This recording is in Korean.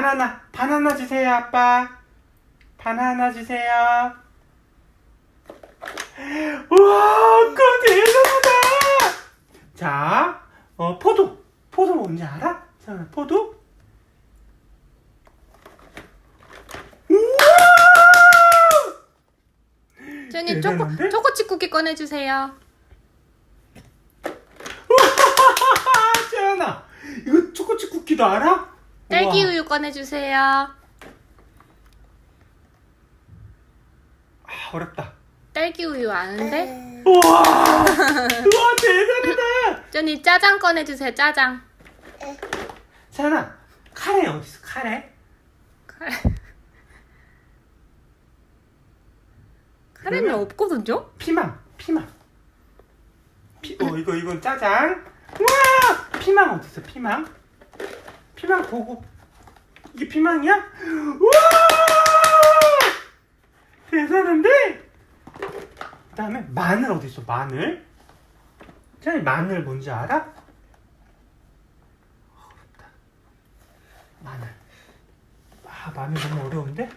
바나나 바나나 주세요 아빠 바나나 주세요 우와 그거 대단하다 자 어, 포도 포도 뭔지 알아? 자 포도 우와 쟤니 초코 대단한데? 초코칩 쿠키 꺼내주세요. 재현아 이거 초코칩 쿠키도 알아? 딸기 우와. 우유 꺼내주세요. 아 어렵다 딸기 우유 아는데? 우와 우와 대단하다 쟤니 짜장 꺼내주세요. 짜장. 재현아 카레 어디 있어 카레? 카레. 카레는 그러면- 없거든요? 피망 피망 피, 어 이거 이건 짜장 우와 피망 어디 있어 피망 피망 보고. 이게 피망이야? 우와! 대단한데? 그 다음에 마늘 어디 있어? 마늘? 자 마늘 뭔지 알아? 어렵다. 마늘. 아 마늘 너무 어려운데